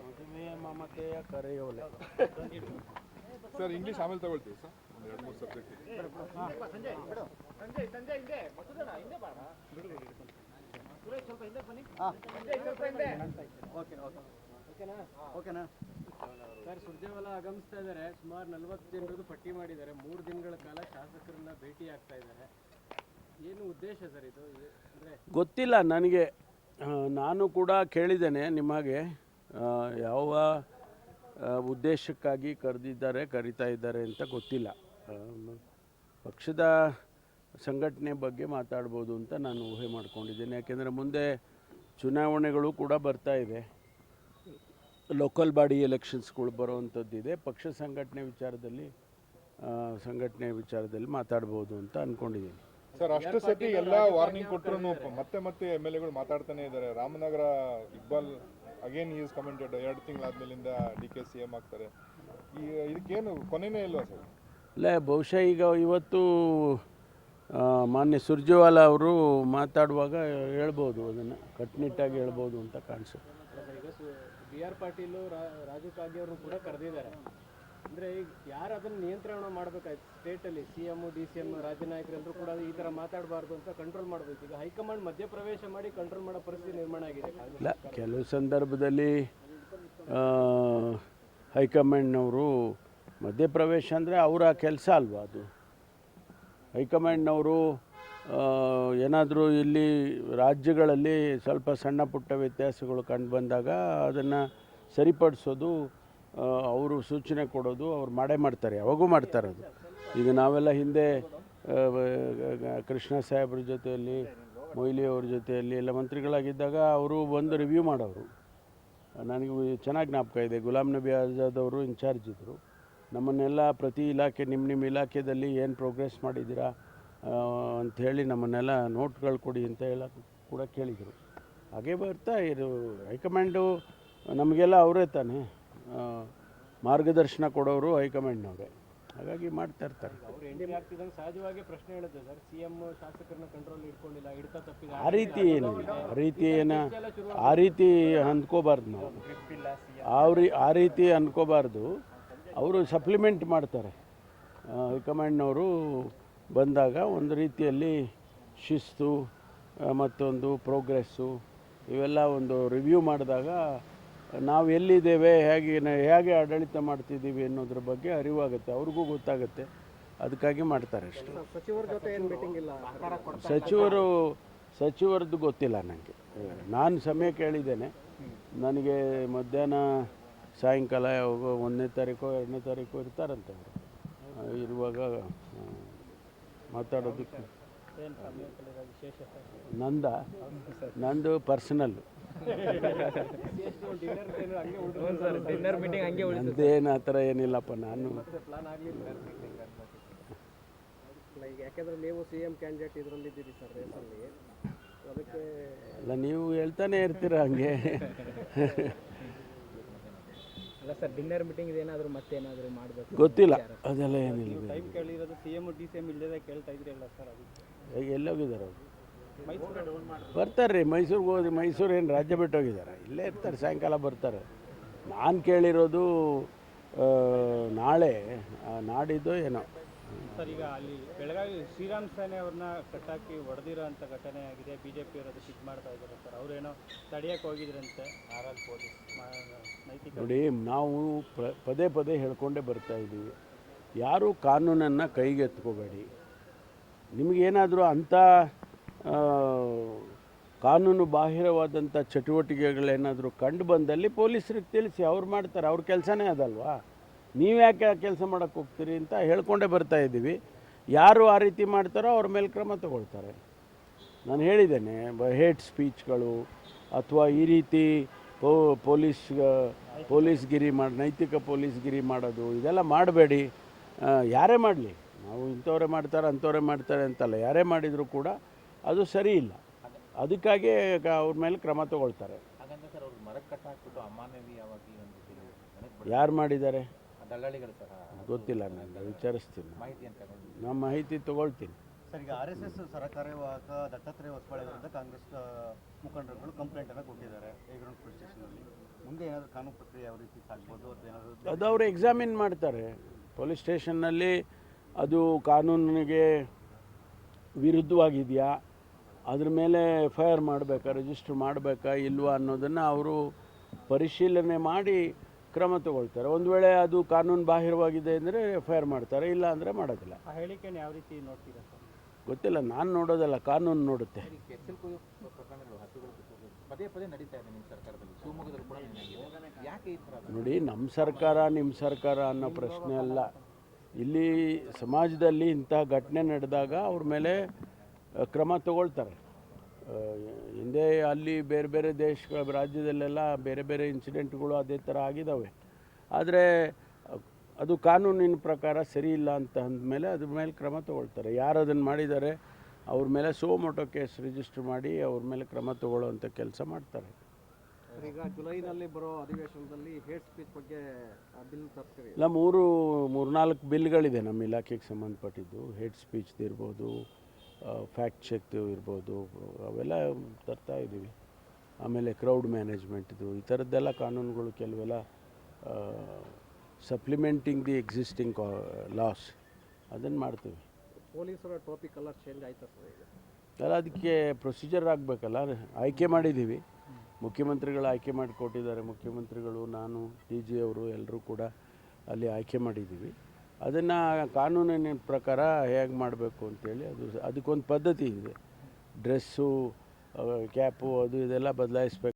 ಮದುವೆಯ ಮಮತೆಯ ಕರೆಯೋಲೆ. Sir English ಆಮೇಲೆ ತಗೊಳ್ತೀವಿ ಸರ್. ಒಂದು ಎರಡು ಮೂರು ಸಬ್ಜೆಕ್ಟ್ ಓಕೆನಾ ಸರ್ ಸುರ್ಜೇವಾಲ ಆಗಮಿಸ್ತಾ ಇದ್ದಾರೆ. ಸುಮಾರು ನಲ್ವತ್ತು ಜನರದ್ದು ಪಟ್ಟಿ ಮಾಡಿದ್ದಾರೆ. ಮೂರು ದಿನಗಳ ಕಾಲ ಶಾಸಕರನ್ನ ಭೇಟಿ ಆಗ್ತಾ ಇದ್ದಾರೆ. ಏನು ಉದ್ದೇಶ ಸರ್ ಇದು? ಅಂದ್ರೆ ಗೊತ್ತಿಲ್ಲ ನನಗೆ ನಾನು ಕೂಡ ಕೇಳಿದ್ದೇನೆ ನಿಮಗೆ ಯಾವ ಉದ್ದೇಶಕ್ಕಾಗಿ ಕರೆದಿದ್ದಾರೆ, ಕರಿತಾ ಇದ್ದಾರೆ ಅಂತ ಗೊತ್ತಿಲ್ಲ. ಪಕ್ಷದ ಸಂಘಟನೆ ಬಗ್ಗೆ ಮಾತಾಡ್ಬೋದು ಅಂತ ನಾನು ಊಹೆ ಮಾಡ್ಕೊಂಡಿದ್ದೇನೆ. ಯಾಕೆಂದರೆ ಮುಂದೆ ಚುನಾವಣೆಗಳು ಕೂಡ ಬರ್ತಾ ಇದೆ. ಲೋಕಲ್ ಬಾಡಿ ಎಲೆಕ್ಷನ್ಸ್ಗಳು ಬರೋವಂಥದ್ದಿದೆ. ಪಕ್ಷ ಸಂಘಟನೆ ವಿಚಾರದಲ್ಲಿ ಸಂಘಟನೆ ವಿಚಾರದಲ್ಲಿ ಮಾತಾಡ್ಬೋದು ಅಂತ ಅಂದ್ಕೊಂಡಿದ್ದೀನಿ ಸರ್ ಅಷ್ಟು ಸತಿ ಎಲ್ಲ ವಾರ್ನಿಂಗ್ ಕೊಟ್ಟರು ಮತ್ತೆ ಮತ್ತೆ ಎಂ ಎಲ್ ಎಗಳು ಮಾತಾಡ್ತಾನೆ ಇದ್ದಾರೆ. Ramanagara Iqbal again is commented ಎರಡು ತಿಂಗಳಾದ್ಮೇಲಿಂದ ಡಿ ಕೆ ಸಿ ಎಂ ಆಗ್ತಾರೆ. ಈ ಇದಕ್ಕೇನು ಕೊನೆನೇ ಇಲ್ವಾ ಸರ್? ಲೇ ಬಹುಶಃ ಈಗ ಇವತ್ತು ಮಾನ್ಯ ಸುರ್ಜೇವಾಲ ಅವರು ಮಾತಾಡುವಾಗ ಹೇಳ್ಬೋದು ಅದನ್ನು ಕಟ್ಟುನಿಟ್ಟಾಗಿ ಹೇಳ್ಬೋದು ಅಂತ ಕಾಣಿಸುತ್ತೆ. ಸರ್, ಈಗ ಬಿ ಆರ್ ಪಾಟೀಲು ರಾ- ರಾಜು ಕಾಗೆ ಅವರು ಕೂಡ ಕರೆದಿದ್ದಾರೆ. ಅಂದ್ರೆ ಈಗ ಯಾರು ಅದನ್ನು ನಿಯಂತ್ರಣ ಮಾಡ್ಬೇಕಾಯ್ತು? ಸ್ಟೇಟಲ್ಲಿ C M D C M ರಾಜ್ಯ ನಾಯಕರೆಲ್ಲರೂ ಕೂಡ ಈ ಥರ ಮಾತಾಡಬಾರ್ದು ಅಂತ ಕಂಟ್ರೋಲ್ ಮಾಡಬೇಕು. ಈಗ ಹೈಕಮಾಂಡ್ ಮಧ್ಯಪ್ರವೇಶ ಮಾಡಿ ಕಂಟ್ರೋಲ್ ಮಾಡೋ ಪರಿಸ್ಥಿತಿ ನಿರ್ಮಾಣ ಆಗಿದೆ. ಇಲ್ಲ, ಕೆಲವು ಸಂದರ್ಭದಲ್ಲಿ ಹೈಕಮಾಂಡ್ನವರು ಮಧ್ಯಪ್ರವೇಶ ಅಂದರೆ ಅವರ ಕೆಲಸ ಅಲ್ವಾ ಅದು? ಹೈಕಮಾಂಡ್ನವರು ಏನಾದರೂ ಇಲ್ಲಿ ರಾಜ್ಯಗಳಲ್ಲಿ ಸ್ವಲ್ಪ ಸಣ್ಣ ಪುಟ್ಟ ವ್ಯತ್ಯಾಸಗಳು ಕಂಡು ಬಂದಾಗ ಅದನ್ನು ಸರಿಪಡಿಸೋದು ಅವರು ಸೂಚನೆ ಕೊಡೋದು, ಅವ್ರು ಮಾಡೇ ಮಾಡ್ತಾರೆ ಯಾವಾಗೂ ಮಾಡ್ತಾರೆ ಅದು. ಈಗ ನಾವೆಲ್ಲ ಹಿಂದೆ ಕೃಷ್ಣ ಸಾಹೇಬ್ರ ಜೊತೆಯಲ್ಲಿ, ಮೊಯ್ಲಿ ಅವ್ರ ಜೊತೆಯಲ್ಲಿ ಎಲ್ಲ ಮಂತ್ರಿಗಳಾಗಿದ್ದಾಗ ಅವರು ಬಂದು ರಿವ್ಯೂ ಮಾಡೋರು. ನನಗೆ ಚೆನ್ನಾಗಿ ಜ್ಞಾಪಕ ಇದೆ. ಗುಲಾಮ್ ನಬಿ ಆಜಾದ್ ಅವರು ಇನ್ಚಾರ್ಜ್ ಇದ್ದರು ನಮ್ಮನ್ನೆಲ್ಲ ಪ್ರತಿ ಇಲಾಖೆ ನಿಮ್ಮ ನಿಮ್ಮ ಇಲಾಖೆಯಲ್ಲಿ ಏನು ಪ್ರೋಗ್ರೆಸ್ ಮಾಡಿದ್ದೀರಾ ಅಂಥೇಳಿ ನಮ್ಮನ್ನೆಲ್ಲ ನೋಟ್ಗಳು ಕೊಡಿ ಅಂತ ಹೇಳ ಕೂಡ ಕೇಳಿದರು. ಹಾಗೆ ಬರ್ತಾ ಇದು ಹೈಕಮಾಂಡು ನಮಗೆಲ್ಲ ಅವರೇ ತಾನೇ. ಮಾರ್ಗದರ್ಶನ ಕೊಡೋರು ಹೈಕಮಾಂಡ್ನವರೇ. ಹಾಗಾಗಿ ಮಾಡ್ತಾ ಇರ್ತಾರೆ. ಅವ್ರು ಸಹಜವಾಗಿ ಪ್ರಶ್ನೆ ಹೇಳುತ್ತೆ ಸರ್. ಸಿ ಎಂ ಶಾಸಕರನ್ನ ಕಂಟ್ರೋಲ್ ಇಟ್ಕೊಂಡಿಲ್ಲ ಹಿಡಿತ ತಪ್ಪಿದೆ. ಆ ರೀತಿ ಏನಿಲ್ಲ. ಆ ರೀತಿ ಏನ ಆ ರೀತಿ ಅಂದ್ಕೋಬಾರ್ದು ನಾವು. ಆ ರೀ ಆ ರೀತಿ ಅಂದ್ಕೋಬಾರ್ದು. ಅವರು ಸಪ್ಲಿಮೆಂಟ್ ಮಾಡ್ತಾರೆ. ಹೈಕಮಾಂಡ್ನವರು ಬಂದಾಗ ಒಂದು ರೀತಿಯಲ್ಲಿ ಶಿಸ್ತು ಮತ್ತೊಂದು ಪ್ರೋಗ್ರೆಸ್ಸು ಇವೆಲ್ಲ ಒಂದು ರಿವ್ಯೂ ಮಾಡಿದಾಗ ನಾವು ಎಲ್ಲಿದ್ದೇವೆ ಹೇಗೆ ಹೇಗೆ ಆಡಳಿತ ಮಾಡ್ತಿದ್ದೀವಿ ಅನ್ನೋದ್ರ ಬಗ್ಗೆ ಅರಿವಾಗುತ್ತೆ ಅವ್ರಿಗೂ ಗೊತ್ತಾಗುತ್ತೆ. ಅದಕ್ಕಾಗಿ ಮಾಡ್ತಾರೆ ಅಷ್ಟೇ. ಸಚಿವರ ಸಚಿವರದ್ದು ಗೊತ್ತಿಲ್ಲ ನನಗೆ ನಾನು ಸಮಯ ಕೇಳಿದ್ದೇನೆ. ನನಗೆ ಮಧ್ಯಾಹ್ನ ಸಾಯಂಕಾಲ ಯಾವಾಗ ಒಂದನೇ ತಾರೀಕು ಎರಡನೇ ತಾರೀಕು ಇರ್ತಾರಂತೆ ಅವರು. ಇರುವಾಗ ಮಾತಾಡೋದಕ್ಕೆ. ನಂದ ನಂದು personal dinner sir dinner meeting ಹಂಗೆ ನಂದೇನು ಆ ಥರ ಏನಿಲ್ಲಪ್ಪ ನಾನು ಯಾಕೆಂದ್ರೆ ನೀವು ಸಿ ಎಂ ಕ್ಯಾಂಡಿಡೇಟ್ ಇದರಲ್ಲಿ ಇದ್ದೀರಿ ಸರ್ ರೇಸಲ್ಲಿ ಅದಕ್ಕೆ ಅಲ್ಲ ನೀವು ಹೇಳ್ತಾನೆ ಇರ್ತೀರ ಹಂಗೆ? ಅಲ್ಲ ಸರ್ ಡಿನ್ನರ್ ಮೀಟಿಂಗ್ ಏನಾದರೂ ಮತ್ತೇನಾದರೂ ಮಾಡಬೇಕು? ಗೊತ್ತಿಲ್ಲ ಅದೆಲ್ಲ ಏನಿಲ್ಲ. Time ಕೇಳಿರೋದು C M D C M ಇಲ್ಲದೆ ಕೇಳ್ತಾ ಇದ್ರಲ್ಲ ಸರ್ ಅದಕ್ಕೆ. ಈಗ ಎಲ್ಲೋಗಿದ್ದಾರೆ ಅವರು? ಬರ್ತಾರೆ ರೀ ಮೈಸೂರಿಗೆ ಹೋಗಿ ಮೈಸೂರು ಏನು ರಾಜ್ಯ ಬಿಟ್ಟು ಹೋಗಿದ್ದಾರೆ? ಇಲ್ಲೇ ಇರ್ತಾರೆ ಸಾಯಂಕಾಲ ಬರ್ತಾರೆ. ನಾನು ಕೇಳಿರೋದು ನಾಳೆ ನಾಡಿದ್ದು ಏನೋ. ಸರ್ ಈಗ ಅಲ್ಲಿ ಬೆಳಗಾವಿ ಶ್ರೀರಾಮ್ ಸೇನೆ ಅವ್ರನ್ನ ಕಟ್ಟಾಕಿ ಹೊಡೆದಿರೋ ಅಂತ ಘಟನೆ ಆಗಿದೆ. ಬಿ ಜೆ ಪಿ ಅವರದ್ದು ಇದು ಮಾಡ್ತಾ ಇದ್ದಾರೆ ಸರ್. ಅವರೇನೋ ತಡೆಯಕ್ಕೆ ಹೋಗಿದ್ರಂತೆ. ಆರ್ ಎಲ್ ಪೊಲೀಸ್ ನೈತಿಕ ನೋಡಿ ನಾವು ಪದೇ ಪದೇ ಹೇಳ್ಕೊಂಡೇ ಬರ್ತಾ ಇದ್ದೀವಿ. ಯಾರೂ ಕಾನೂನನ್ನು ಕೈಗೆ ಎತ್ಕೋಬೇಡಿ ನಿಮಗೇನಾದರೂ ಅಂಥ ಕಾನೂನು ಬಾಹಿರವಾದಂಥ ಚಟುವಟಿಕೆಗಳೇನಾದರೂ ಕಂಡು ಬಂದಲ್ಲಿ ಪೊಲೀಸರಿಗೆ ತಿಳಿಸಿ, ಅವ್ರು ಮಾಡ್ತಾರೆ, ಅವ್ರ ಕೆಲಸನೇ ಅದಲ್ವಾ? ನೀವು ಯಾಕೆ ಆ ಕೆಲಸ ಮಾಡೋಕ್ಕೆ ಹೋಗ್ತೀರಿ ಅಂತ ಹೇಳ್ಕೊಂಡೇ ಬರ್ತಾ ಇದ್ದೀವಿ. ಯಾರು ಆ ರೀತಿ ಮಾಡ್ತಾರೋ ಅವ್ರ ಮೇಲೆ ಕ್ರಮ ತಗೊಳ್ತಾರೆ. ನಾನು ಹೇಳಿದ್ದೇನೆ ಹೇಟ್ ಸ್ಪೀಚ್ಗಳು ಅಥವಾ ಈ ರೀತಿ ಪೋ, ಪೊಲೀಸ್, ಪೊಲೀಸ್ಗಿರಿ ಮಾಡಿ, ನೈತಿಕ ಪೊಲೀಸ್ಗಿರಿ ಮಾಡೋದು, ಇದೆಲ್ಲ ಮಾಡಬೇಡಿ. ಯಾರೇ ಮಾಡಲಿ. ನಾವು ಇಂಥವರೇ ಮಾಡ್ತಾರೆ ಅಂಥವರೇ ಮಾಡ್ತಾರೆ ಅಂತಲ್ಲ. ಯಾರೇ ಮಾಡಿದರೂ ಕೂಡ ಅದು ಸರಿ ಇಲ್ಲ. ಅದಕ್ಕಾಗಿ ಕ- ಅವ್ರ ಮೇಲೆ ಕ್ರಮ ತಗೊಳ್ತಾರೆ. ಹಾಗಂತ ಸರ್ ಅವ್ರು ಮರಕ್ಕೆ ಕಟ್ಟ ಹಾಕ್ಬಿಟ್ಟು ಅಮಾನವೀಯವಾಗಿ ಒಂದು ರೀತಿ ಯಾರು ಮಾಡಿದ್ದಾರೆ? ಗೊತ್ತಿಲ್ಲ ನಾನು ವಿಚಾರಿಸ್ತೀನಿ ಮಾಹಿತಿ ಅಂತ ತಗೊಂಡು. ನಮ್ಮ ಮಾಹಿತಿ ತಗೊಳ್ತೀನಿ. ಸರ್ ಈಗ ಆರ್ ಎಸ್ ಎಸ್ ಸರಕಾರ್ಯವಾಹಕ ದತ್ತಾತ್ರೇಯ ಹೊಸಬಾಳೆ ವಿರುದ್ಧ ಕಾಂಗ್ರೆಸ್ ಮುಖಂಡರುಗಳು ಕಂಪ್ಲೇಂಟ್ ಅನ್ನು ಕೊಟ್ಟಿದ್ದಾರೆ ಏಗ್ರೌಂಡ್ ಪೊಲೀಸ್ ಸ್ಟೇಷನಲ್ಲಿ ಮುಂದೆ ಏನಾದರೂ ಕಾನೂನು ಪ್ರಕ್ರಿಯೆ ಯಾವ ರೀತಿ ಸಾಗ್ಬೋದು ಅಥವಾ ಏನಾದರೂ ಅದು ಅವರು ಎಕ್ಸಾಮಿನ್ ಮಾಡ್ತಾರೆ. ಪೊಲೀಸ್ ಸ್ಟೇಷನ್ನಲ್ಲಿ ಅದು ಕಾನೂನಿಗೆ ವಿರುದ್ಧವಾಗಿದೆಯಾ? ಅದ್ರ ಮೇಲೆ ಎಫ್ ಐ ಆರ್ ಮಾಡಬೇಕಾ? ರಿಜಿಸ್ಟರ್ ಮಾಡಬೇಕಾ? ಇಲ್ವಾ ಅನ್ನೋದನ್ನು ಅವರು ಪರಿಶೀಲನೆ ಮಾಡಿ ಕ್ರಮ ತಗೊಳ್ತಾರೆ. ಒಂದು ವೇಳೆ ಅದು ಕಾನೂನು ಬಾಹಿರವಾಗಿದೆ ಅಂದರೆ ಎಫ್ ಐ ಆರ್ ಮಾಡ್ತಾರೆ ಇಲ್ಲ ಅಂದರೆ ಮಾಡೋದಿಲ್ಲ. ಆ ಹೇಳಿಕೆಯನ್ನು ಯಾವ ರೀತಿ ನೋಡ್ತೀರಾ ಗೊತ್ತಿಲ್ಲ ನಾನು ನೋಡೋದಲ್ಲ ಕಾನೂನು ನೋಡುತ್ತೆ. ನೋಡಿ ನಮ್ಮ ಸರ್ಕಾರ ನಿಮ್ಮ ಸರ್ಕಾರ ಅನ್ನೋ ಪ್ರಶ್ನೆ ಅಲ್ಲ. ಇಲ್ಲಿ ಸಮಾಜದಲ್ಲಿ ಇಂಥ ಘಟನೆ ನಡೆದಾಗ ಅವ್ರ ಮೇಲೆ ಕ್ರಮ ತಗೊಳ್ತಾರೆ. ಹಿಂದೆ ಅಲ್ಲಿ ಬೇರೆ ಬೇರೆ ದೇಶಗಳ ರಾಜ್ಯದಲ್ಲೆಲ್ಲ ಬೇರೆ ಬೇರೆ ಇನ್ಸಿಡೆಂಟ್ಗಳು ಅದೇ ಥರ ಆಗಿದ್ದಾವೆ. ಆದರೆ, ಅದು ಕಾನೂನಿನ ಪ್ರಕಾರ ಸರಿ ಇಲ್ಲ ಅಂತ ಅಂದಮೇಲೆ ಅದ್ರ ಮೇಲೆ ಕ್ರಮ ತಗೊಳ್ತಾರೆ. ಯಾರು ಅದನ್ನು ಮಾಡಿದ್ದಾರೆ, ಅವ್ರ ಮೇಲೆ ಸೋಮೋಟೋ ಕೇಸ್ ರಿಜಿಸ್ಟರ್ ಮಾಡಿ ಅವ್ರ ಮೇಲೆ ಕ್ರಮ ತಗೊಳ್ಳೋವಂಥ ಕೆಲಸ ಮಾಡ್ತಾರೆ. ಈಗ ಜುಲೈನಲ್ಲಿ ಬರೋ ಅಧಿವೇಶನದಲ್ಲಿ ಹೇಟ್ ಸ್ಪೀಚ್ ಬಗ್ಗೆ ಬಿಲ್ ತರ್ತೀರಿ ಇಲ್ಲ ಮೂರು ಮೂರ್ನಾಲ್ಕು ಬಿಲ್ಗಳಿದೆ ನಮ್ಮ ಇಲಾಖೆಗೆ ಸಂಬಂಧಪಟ್ಟಿದ್ದು. ಹೇಟ್ ಸ್ಪೀಚ್ದು ಇರ್ಬೋದು ಫ್ಯಾಕ್ಟ್ ಚೆಕ್ದು ಇರ್ಬೋದು ಅವೆಲ್ಲ ತರ್ತಾ ಇದ್ದೀವಿ. ಆಮೇಲೆ ಕ್ರೌಡ್ ಮ್ಯಾನೇಜ್ಮೆಂಟ್ದು ಈ ಥರದ್ದೆಲ್ಲ ಕಾನೂನುಗಳು ಕೆಲವೆಲ್ಲ ಸಪ್ಲಿಮೆಂಟಿಂಗ್ ದಿ ಎಕ್ಸಿಸ್ಟಿಂಗ್ ಲಾಸ್. ಅದನ್ನು ಮಾಡ್ತೀವಿ. ಪೊಲೀಸರ ಟಾಪಿಕ್ ಎಲ್ಲ ಚೇಂಜ್ ಆಯ್ತಾ ಸರ್ ಈಗ? ಅಲ್ಲ ಅದಕ್ಕೆ ಪ್ರೊಸೀಜರ್ ಆಗಬೇಕಲ್ಲ ಆಯ್ಕೆ ಮಾಡಿದ್ದೀವಿ. ಮುಖ್ಯಮಂತ್ರಿಗಳು ಆಯ್ಕೆ ಮಾಡಿಕೊಟ್ಟಿದ್ದಾರೆ ಮುಖ್ಯಮಂತ್ರಿಗಳು, ನಾನು, ಡಿ ಜಿ ಅವರು ಎಲ್ಲರೂ ಕೂಡ ಅಲ್ಲಿ ಆಯ್ಕೆ ಮಾಡಿದ್ದೀವಿ. ಅದನ್ನು ಕಾನೂನಿನ ಪ್ರಕಾರ ಹೇಗೆ ಮಾಡಬೇಕು ಅಂತೇಳಿ ಅದು ಅದಕ್ಕೊಂದು ಪದ್ಧತಿ ಇದೆ. ಡ್ರೆಸ್ಸು ಕ್ಯಾಪು ಅದು ಇದೆಲ್ಲ ಬದಲಾಯಿಸ್ಬೇಕು.